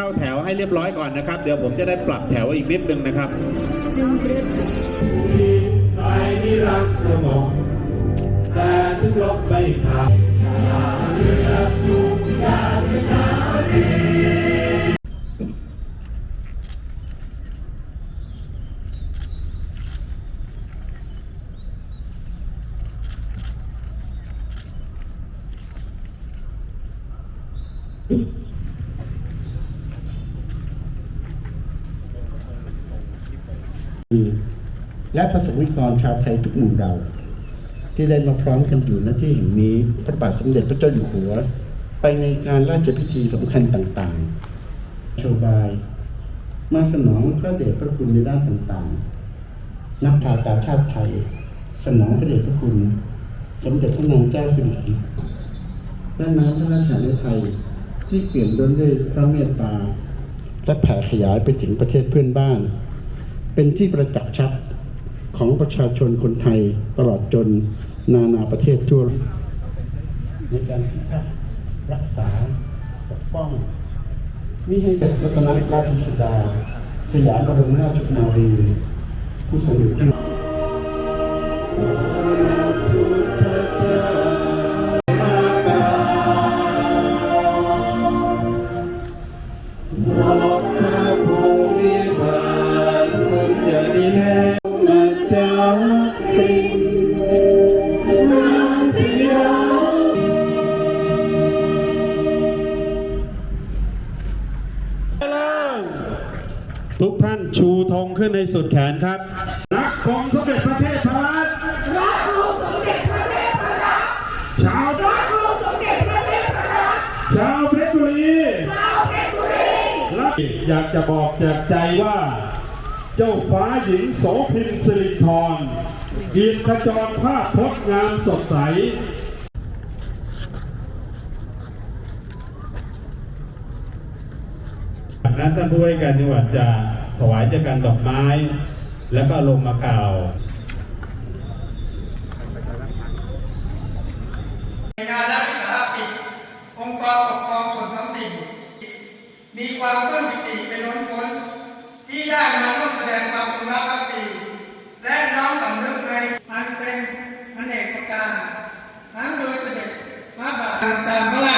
เข้าแถวให้เรียบร้อยก่อนนะครับ เดี๋ยวผมจะได้ปรับแถวอีกนิดนึงนะครับจึงประทับไปนิรักสงแต่ถึงรบไม่ขาด และประสงค์นิกรชาวไทยทุกหมู่เรา ที่ได้มาพร้อมกันอยู่ณที่แห่งนี้พระบาทสมเด็จพระเจ้าอยู่หัว ไปในการราชพิธีสำคัญต่างๆโชบาย มาสนองพระเดชพระคุณในด้านต่างๆ นักทากาชาติไทย สนองพระเดชพระคุณ สมเด็จพระนางเจ้าสิริและน้ำพระราชาในไทยที่เปลี่ยนล้นด้วยพระเมตตาและแผ่ขยายไปถึงประเทศเพื่อนบ้าน เป็นที่ประจักษ์ชัดของประชาชนคนไทยตลอดจนนานาประเทศทั่วในการพิทักษ์รักษาปกป้องมิให้เด็กรัตนราชสุดา สยามบรมราชกุมารีผู้ทรงอยู่ที่ ทุกท่านชูธงขึ้นในสุดแขนครับ รักกองสมเด็จพระเทพรัตน์รักลูกสมเด็จพระเทพรัตน์ชาวรักลูกสมเด็จพระเทพรัตน์ชาวเพชรบุรีชาวเพชรบุรีรักอยากจะบอกจากใจว่า เจ้าฟ้าหญิงโสพินสิริธร ยีนขจรภาพพจน์งามสดใสจากนั้นท่านผู้ว่าราชการจังหวัดจะถวายเจ้ากันดอกไม้ แล้วก็ลงมากล่าวงานรักษาปิดองค์กรปกครองส่วนท้องถิ่นมีความปลื้มปิติเป็นล้นพ้นที่ได้มาร่วมแสดงความจงรักภักดี และน้อมสำนึกในอันเป็นอเนกประการทั้งโดยเสด็จ พ